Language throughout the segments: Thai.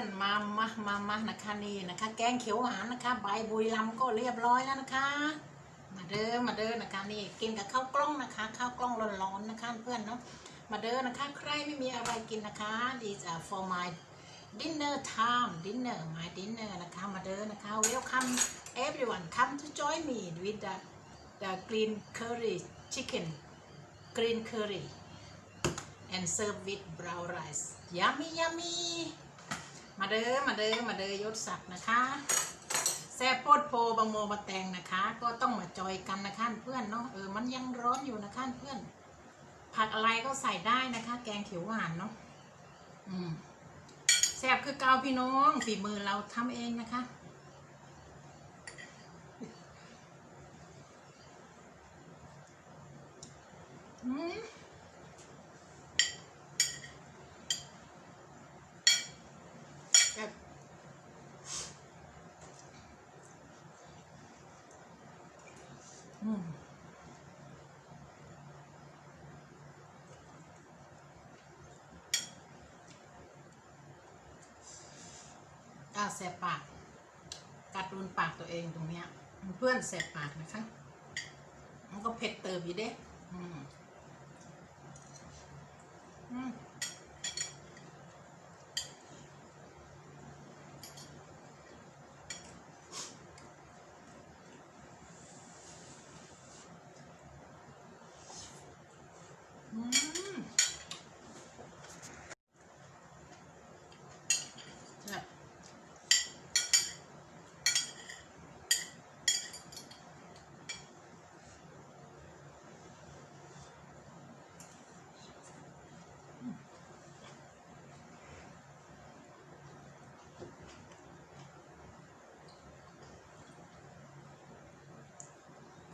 อนๆ มามามามานะคะนี่นะคะ แกงเขียวหวานนะคะ ใบบุยลำก็เรียบร้อยแล้วนะคะ มาเด้อมาเด้อนะคะนี่กินกับข้าวกล้องนะคะ ข้าวกล้องร้อนๆนะคะเพื่อนเนาะมาเด้อนะคะ ใครไม่มีอะไรกินนะคะ these are for my dinner time dinner my dinner นะคะมาเด้อนะคะ welcome everyone come to join me with the the green curry chicken green curry and serve with brown rice yummy yummy มาเด้อมาเด้อมาเด้อยศศักดิ์นะคะแซ่บโพดโพบางโมบะแตงนะคะ ก็ต้องมาจอยกันนะคะเพื่อนเนาะเออมันยังร้อนอยู่นะคะเพื่อน ผักอะไรก็ใส่ได้นะคะ แกงเขียวหวานเนาะอืมแซ่บคือเกาพี่น้องฝีมือเราทำเองนะคะอืม อ่าแสบปาก กัดรุนปากตัวเองตรงเนี้ยเพื่อนแสบปากนะคะ มันก็เผ็ดเติมอยู่เด้อืม อืม อืมแซ่บ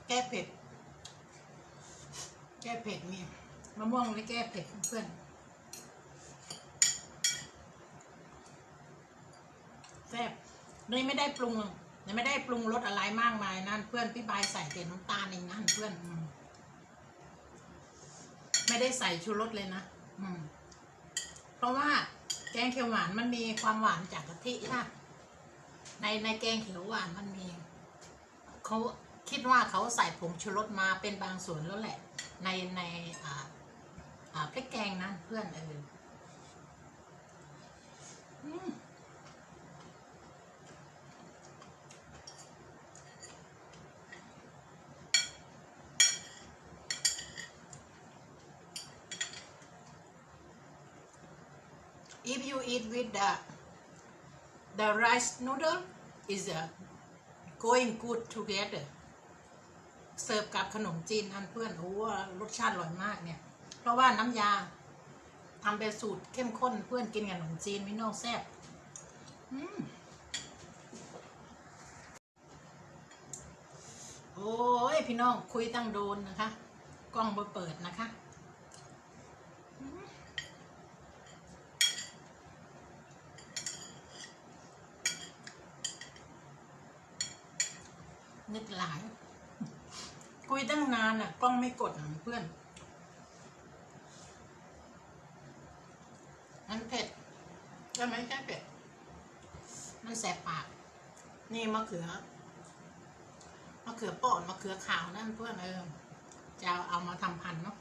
แก้เผ็ด แก้เผ็ดเนี่ยมะม่วงเลยแก้เผ็ดเพื่อนแซ่บนี่ไม่ได้ปรุงนี่ไม่ได้ปรุงรสอะไรมากมายนั่นเพื่อนพี่บายใส่แต่น้ำตาลเองนั่นเพื่อนอืไม่ได้ใส่ชูรสเลยนะอืมเพราะว่าแกงเขียวหวานมันมีความหวานจากกะทินะในในแกงเขียวหวานมันมีเขา คิดว่าเขาใส่ผงชูรสมาเป็นบางส่วนแล้วแหละ ในในอ่าอ่าพริกแกงนะเพื่อนเอออ if you eat with the the rice noodle is a going good together เสิร์ฟกับขนมจีนอันเพื่อนโอ้รสชาติอร่อยมากเนี่ย เพราะว่าน้ำยาทำเป็นสูตรเข้มข้นเพื่อนกินกับขนมจีนมิโน่แซ่บโอ้ยพี่น้องคุยตั้งโดนนะคะ กล้องเบอร์เปิดนะคะนึกหลาย ยตั้งนานอะ กล้องไม่กดน่ะเพื่อนมันเผ็ดใช่ไหมใช่เผ็ด มันแสบปาก นี่มะเขือ มะเขือป่อนมะเขือขาวนั่นเพื่อนเออจะเอามาทำพันเนาะ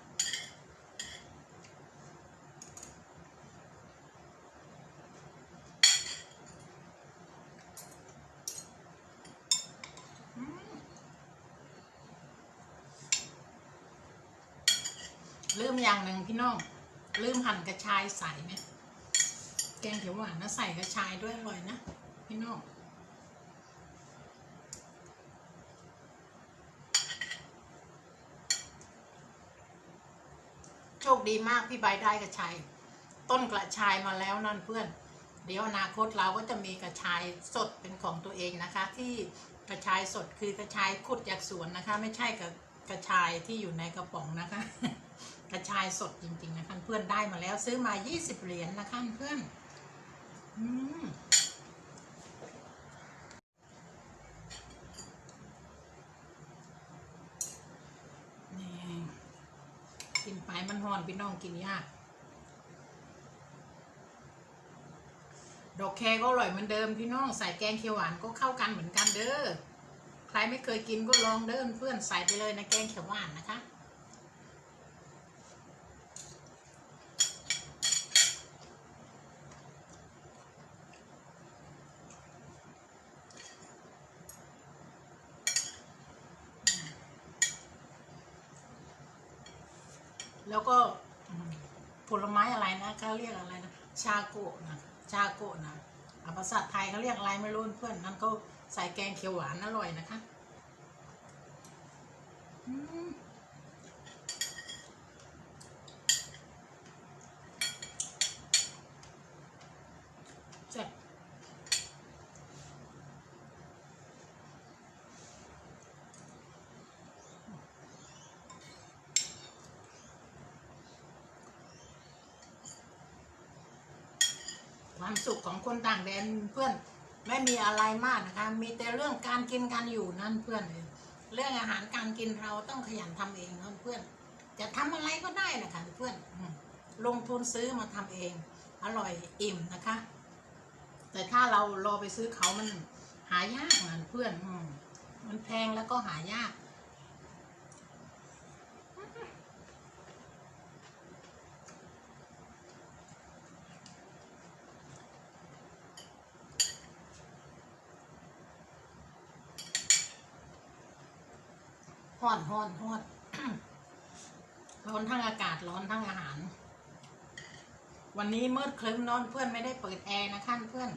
ลืมอย่างหนึ่งพี่น้องลืมหั่นกระชายใส่ไหมแกงเขียวหวานนะใส่กระชายด้วยอร่อยนะพี่น้องโชคดีมากพี่ใบได้กระชาย ต้นกระชายมาแล้วนั่นเพื่อน เดี๋ยวอนาคตเราก็จะมีกระชายสดเป็นของตัวเองนะคะ ที่กระชายสดคือกระชายขุดจากสวนนะคะ ไม่ใช่กับกระชายที่อยู่ในกระป๋องนะคะ กระชายสดจริงๆนะคะเพื่อนได้มาแล้วซื้อมา 20 เหรียญนะคะเพื่อนอืมนี่กินไปมันหอนพี่น้องกินยาก ดอกแครก็อร่อยเหมือนเดิมพี่น้องใส่แกงเขียวหวานก็เข้ากันเหมือนกันเด้อ ใครไม่เคยกินก็ลองเด้อเพื่อนใส่ไปเลยนะแกงเขียวหวานนะคะ แล้วก็ผลไม้อะไรนะเขาเรียกอะไรนะ ชาโกะนะชาโกะนะอะภาษาไทยเขาเรียกอะไรไม่รู้เพื่อนนั่นก็ใส่แกงเขียวหวานอร่อยนะคะ อืม ความสุขของคนต่างแดนเพื่อนไม่มีอะไรมากนะคะ มีแต่เรื่องการกินการอยู่นั่นเพื่อนเลยเรื่องอาหารการกินเราต้องขยันทำเองนะเพื่อน จะทำอะไรก็ได้นะคะเพื่อน ลงทุนซื้อมาทำเอง อร่อยอิ่มนะคะ แต่ถ้าเรารอไปซื้อเขามันหายากนเพื่อนอมันแพงแล้วก็หายาก ฮ้อนฮ้อนฮ้อนร้อนทั้งอากาศร้อนทั้งอาหาร วันนี้มืดคลึ้มนอนเพื่อนไม่ได้เปิดแอร์นะคะเพื่อน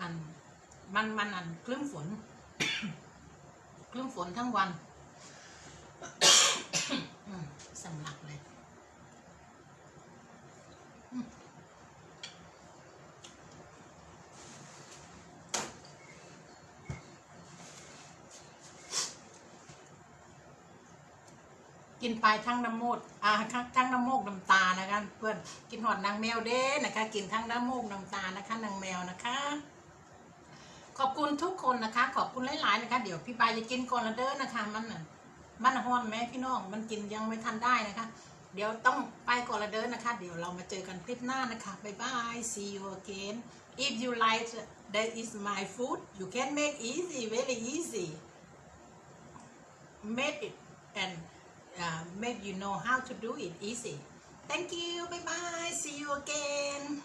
อันมันมันอันคลึ้มฝนคลึ้มฝนทั้งวันสำลักเลย นไปทั้งน้ำมูดอ่าทั้งทั้งน้ำมูกน้ำตานะคะ เพื่อนกินหอดนางแมวเด้นะคะ กินทั้งน้ำมูกน้ำตานะคะนางแมวนะคะ ขอบคุณทุกคนนะคะ ขอบคุณหลายๆนะคะ เดี๋ยวพี่ปายจะกินก่อนละเด้อนะคะ มันมันฮ้อนไหมพี่น้องมันกินยังไม่ทันได้นะคะ เดี๋ยวต้องไปก่อนละเด้อนะคะ เดี๋ยวเรามาเจอกันคลิปหน้านะคะบ๊ายบาย see you again if you like that is my food you can make easy very easy make it and uh, make you know how to do it easy. Thank you. Bye bye. See you again.